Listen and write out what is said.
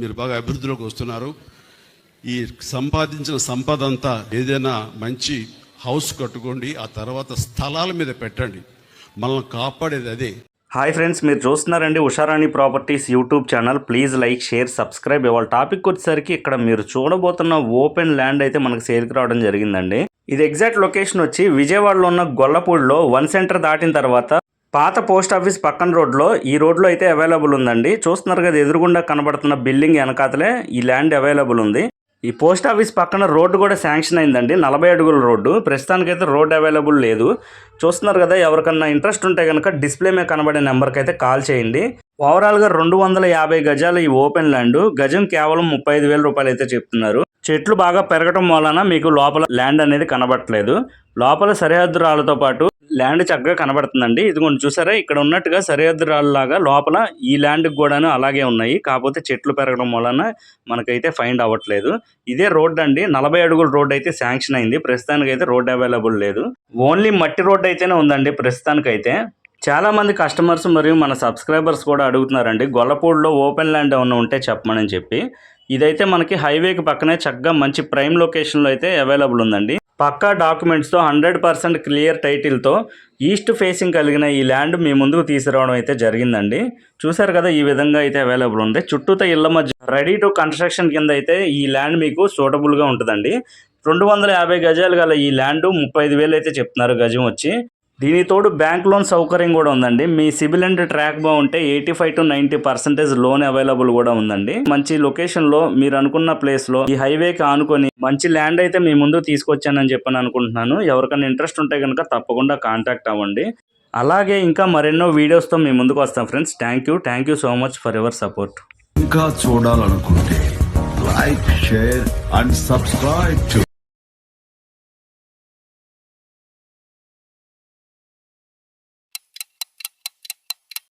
మీరు బాగా అభివృద్ధిలోకి వస్తున్నారు. ఈ సంపాదించిన సంపద అంతా ఏదైనా మంచి హౌస్ కట్టుకోండి ఆ తర్వాత స్థలాల మీద పెట్టండి. మనల్ని కాపాడేది అదే. హాయ్ ఫ్రెండ్స్ మీరు చూస్తున్నారండి Usharani properties YouTube channel. Please like share subscribe. ఇవాళ టాపిక్ వచ్చేసరికి ఇక్కడ మీరు చూడబోతున్న ఓపెన్ ల్యాండ్ అయితే మనకు సేల్కి రావడం జరిగిందండి. ఇది ఎగ్జాక్ట్ లొకేషన్ వచ్చి విజయవాడలో ఉన్న గొల్లపూడిలో వన్ సెంటర్ దాటిన తర్వాత పాత పోస్ట్ ఆఫీస్ పక్కన రోడ్లో ఈ రోడ్లో అయితే అవైలబుల్ ఉందండి. చూస్తున్నారు కదా ఎదురుగుండా కనబడుతున్న బిల్డింగ్ వెనకాతలే ఈ ల్యాండ్ అవైలబుల్ ఉంది. ఈ పోస్ట్ ఆఫీస్ పక్కన రోడ్డు కూడా శాంక్షన్ అయిందండి. నలభై అడుగుల రోడ్డు. ప్రస్తుతానికైతే రోడ్ అవైలబుల్ లేదు. చూస్తున్నారు కదా ఎవరికన్నా ఇంట్రెస్ట్ ఉంటే కనుక డిస్ప్లే మీద కనబడే నెంబర్కి అయితే కాల్ చేయండి. ఓవరాల్గా రెండు వందల యాభై గజాలు ఈ ఓపెన్ ల్యాండ్ గజం కేవలం ముప్పై ఐదు వేల రూపాయలు అయితే చెప్తున్నారు. చెట్లు బాగా పెరగటం వలన మీకు లోపల ల్యాండ్ అనేది కనబడట్లేదు. లోపల సరిహద్దు రాళ్ళతో పాటు ల్యాండ్ చక్కగా కనబడుతుందండి. ఇదిగోండి చూసారా? ఇక్కడ ఉన్నట్టుగా సరిహద్దు రాళ్ళలాగా లోపల ఈ ల్యాండ్కి కూడాను అలాగే ఉన్నాయి. కాకపోతే చెట్లు పెరగడం వలన మనకైతే ఫైండ్ అవ్వట్లేదు. ఇదే రోడ్ అండి నలభై అడుగుల రోడ్ అయితే శాంక్షన్ అయింది. ప్రస్తుతానికి అయితే రోడ్ అవైలబుల్ లేదు. ఓన్లీ మట్టి రోడ్ అయితేనే ఉందండి ప్రస్తుతానికైతే. చాలా మంది కస్టమర్స్ మరియు మన సబ్స్క్రైబర్స్ కూడా అడుగుతున్నారండి. గొల్లపూడిలో ఓపెన్ ల్యాండ్ ఏమన్నా ఉంటే చెప్పమని చెప్పి. ఇదైతే మనకి హైవేకి పక్కనే చక్కగా మంచి ప్రైమ్ లొకేషన్లో అయితే అవైలబుల్ ఉందండి. పక్కా డాక్యుమెంట్స్తో హండ్రెడ్ పర్సెంట్ క్లియర్ టైటిల్తో ఈస్ట్ ఫేసింగ్ కలిగిన ఈ ల్యాండ్ మీ ముందుకు తీసుకురావడం అయితే జరిగిందండి. చూసారు కదా ఈ విధంగా అయితే అవైలబుల్ ఉంది. చుట్టూతో ఇళ్ళ మధ్య రెడీ టు కన్స్ట్రక్షన్ కింద అయితే ఈ ల్యాండ్ మీకు సూటబుల్గా ఉంటుందండి. రెండు వందల యాభై గజాలు గల ఈ ల్యాండ్ ముప్పై ఐదు వేలు అయితే చెప్తున్నారు గజం వచ్చి. దీనితోడు బ్యాంక్ లోన్ సౌకర్యం కూడా ఉందండి. మీ సిబిల్ అండ్ ట్రాక్ బాగుంటే eighty five to ninety percentage loan available కూడా ఉందండి. మంచి లొకేషన్లో మీరు అనుకున్న ప్లేస్లో ఈ హైవేకి ఆనుకొని మంచి ల్యాండ్ అయితే మీ ముందు తీసుకొచ్చానని చెప్పని అనుకుంటున్నాను. ఎవరికైనా ఇంట్రెస్ట్ ఉంటే కనుక తప్పకుండా కాంటాక్ట్ అవ్వండి. అలాగే ఇంకా మరెన్నో వీడియోస్తో మీ ముందుకు వస్తాం friends. Thank you. Thank you so much for your support. ఇంకా చూడాలనుకుంటే లైక్ షేర్ అండ్ సబ్స్క్రైబ్